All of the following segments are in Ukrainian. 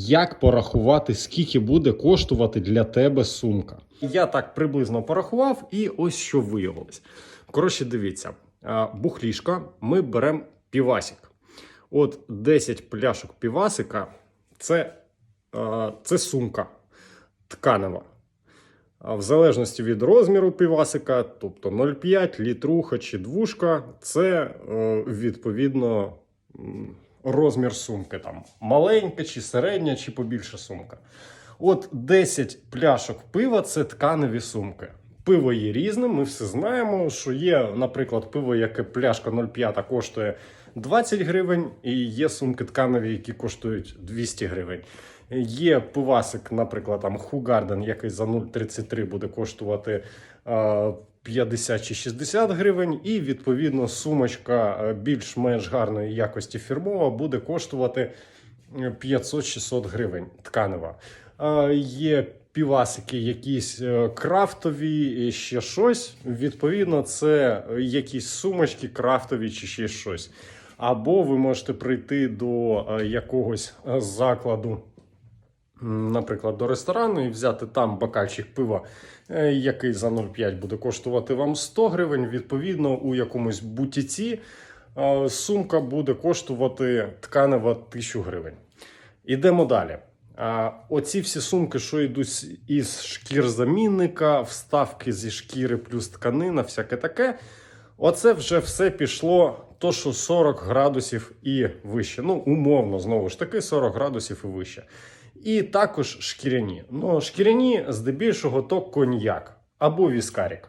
Як порахувати, скільки буде коштувати для тебе сумка? Я так приблизно порахував, і ось що виявилось. Коротше, дивіться, бухлішка ми беремо півасик. От 10 пляшок півасика це, це сумка тканева. В залежності від розміру півасика, тобто 0,5, літруха чи двушка, це е, відповідно розмір сумки. Там маленька, чи середня, чи побільша сумка. От 10 пляшок пива це тканеві сумки. Пиво є різним, ми все знаємо, що є, наприклад, пиво, яке пляшка 0,5 коштує 20 гривень, і є сумки тканеві, які коштують 200 гривень. Є пивасик, наприклад, там Хугарден, який за 0,33 буде коштувати е, 50 чи 60 гривень, і відповідно сумочка е, більш-менш гарної якості фірмова буде коштувати е, 500-600 гривень тканева. Е, Є півасики, якісь е, крафтові, ще щось. Відповідно, це якісь сумочки крафтові чи ще щось. Або ви можете прийти до е, якогось е, закладу, наприклад, до ресторану і взяти там бокальчик пива, е, який за 0,5 буде коштувати вам 100 гривень. Відповідно, у якомусь бутіці е, сумка буде коштувати тканева 1000 гривень. Ідемо далі. А, оці всі сумки, що йдуть із шкір замінника, вставки зі шкіри плюс тканина, всяке таке. Оце вже все пішло, то що 40 градусів і вище. Ну, умовно, знову ж таки, 40 градусів і вище. І також шкіряні. Ну, шкіряні, здебільшого, то коньяк або віскарік.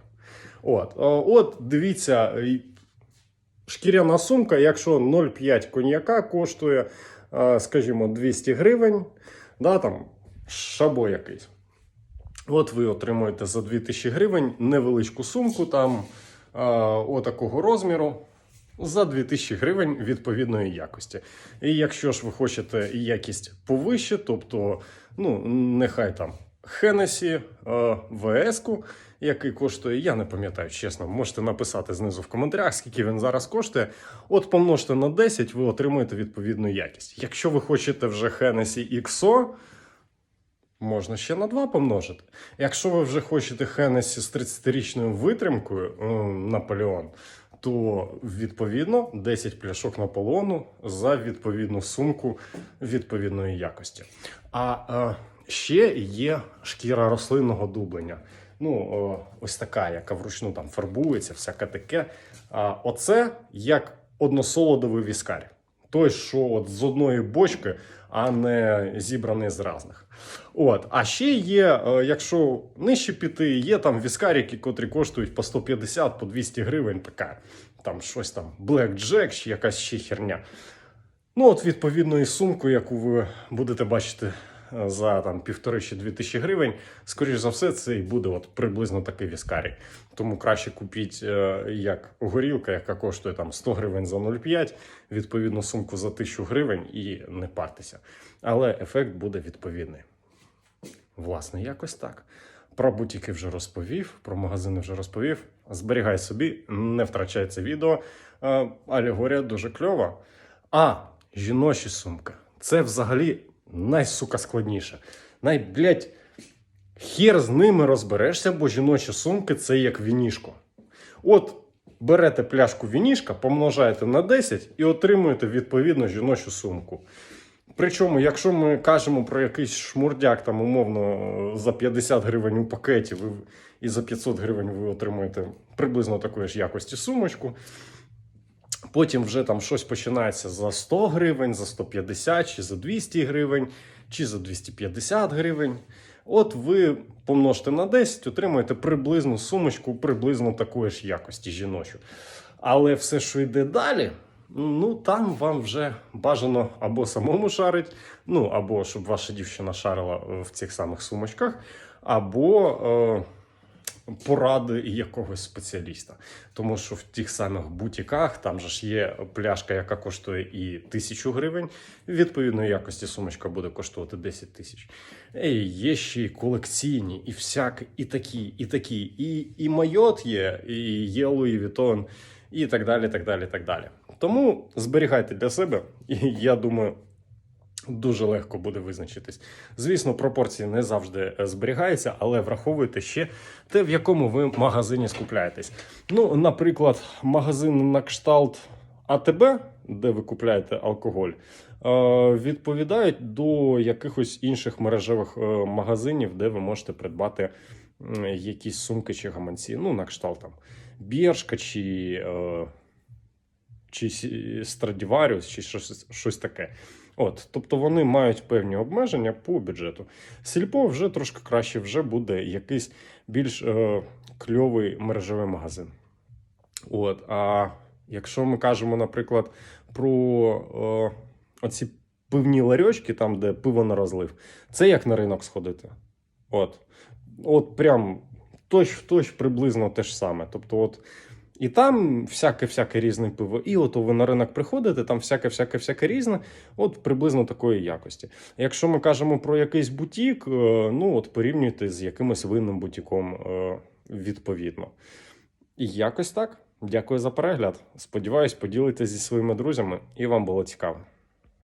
От, от дивіться, шкіряна сумка, якщо 0,5 коньяка коштує, е, скажімо, 200 гривень, да, там шабо якийсь. От ви отримуєте за 2000 гривень невеличку сумку там е, отакого розміру. За 2000 гривень відповідної якості. І якщо ж ви хочете якість повище, тобто, ну, нехай там Хенесі ВС-ку, який коштує, я не пам'ятаю, чесно, можете написати знизу в коментарях, скільки він зараз коштує. От помножте на 10, ви отримуєте відповідну якість. Якщо ви хочете вже Hennessy XO, Можна ще на 2 помножити. Якщо ви вже хочете Хенесі з 30-річною витримкою е, Наполеон, то відповідно 10 пляшок на полону за відповідну сумку відповідної якості. А е, ще є шкіра рослинного дублення. Ну, ось така, яка вручну там фарбується, всяке таке. А оце як односолодовий віскар. Той, що от з одної бочки, а не зібраний з різних. От, а ще є, е, якщо нижче піти, є там віскаріки, котрі коштують по 150, по 200 гривень, така там щось там Jack чи якась ще херня. Ну, от, відповідно, і сумку, яку ви будете бачити за там півтори чи дві тисячі гривень, скоріш за все, це і буде от приблизно такий віскарій. Тому краще купіть е, як горілка, яка коштує там 100 гривень за 0,5, відповідно, сумку за 1000 гривень і не партеся. Але ефект буде відповідний. Власне, якось так. Про бутіки вже розповів, про магазини вже розповів. Зберігай собі, не втрачай це відео. Е, Алегорія дуже кльова. А жіночі сумки це взагалі найсука складніше. Най, блядь, хер з ними розберешся, бо жіночі сумки це як вінішко. От берете пляшку вінішка, помножаєте на 10 і отримуєте відповідно жіночу сумку. Причому, якщо ми кажемо про якийсь шмурдяк, там умовно за 50 гривень у пакеті, ви і за 500 гривень ви отримуєте приблизно такої ж якості сумочку. Потім вже там щось починається за 100 гривень, за 150, чи за 200 гривень, чи за 250 гривень. От ви помножте на 10, отримуєте приблизну сумочку, приблизно такої ж якості жіночу. Але все, що йде далі, ну там вам вже бажано або самому шарить, ну або щоб ваша дівчина шарила е, в цих самих сумочках, або. Е, поради якогось спеціаліста. Тому що в тих самих бутіках там же ж є пляшка, яка коштує і тисячу гривень. Відповідної якості сумочка буде коштувати 10 тисяч. Є ще й колекційні, і всякі, і такі, і такі. І, і майот є, і є Луї Vuitton, і так далі. так далі, так далі. Тому зберігайте для себе, і я думаю. Дуже легко буде визначитись. Звісно, пропорції не завжди е, зберігаються, але враховуйте ще те, в якому ви магазині скупляєтесь. Ну, наприклад, магазин на кшталт АТБ, де ви купляєте алкоголь, е, відповідають до якихось інших мережевих е, магазинів, де ви можете придбати якісь сумки чи гаманці. Ну, на кшталт там Біршка чи, чи Страдіваріус, чи щось, щось таке. От, тобто вони мають певні обмеження по бюджету. Сільпо вже трошки краще, вже буде якийсь більш е, кльовий мережевий магазин. От, а якщо ми кажемо, наприклад, про е, оці пивні ларьочки, там, де пиво на розлив, це як на ринок сходити. От, от прям точ в точ приблизно те ж саме. Тобто, от і там всяке-всяке різне пиво. І от ви на ринок приходите, там всяке-всяке-всяке різне, от приблизно такої якості. Якщо ми кажемо про якийсь бутік, е, ну от порівнюйте з якимось винним бутіком е, відповідно. І якось так. Дякую за перегляд. Сподіваюсь, поділитесь зі своїми друзями, і вам було цікаво.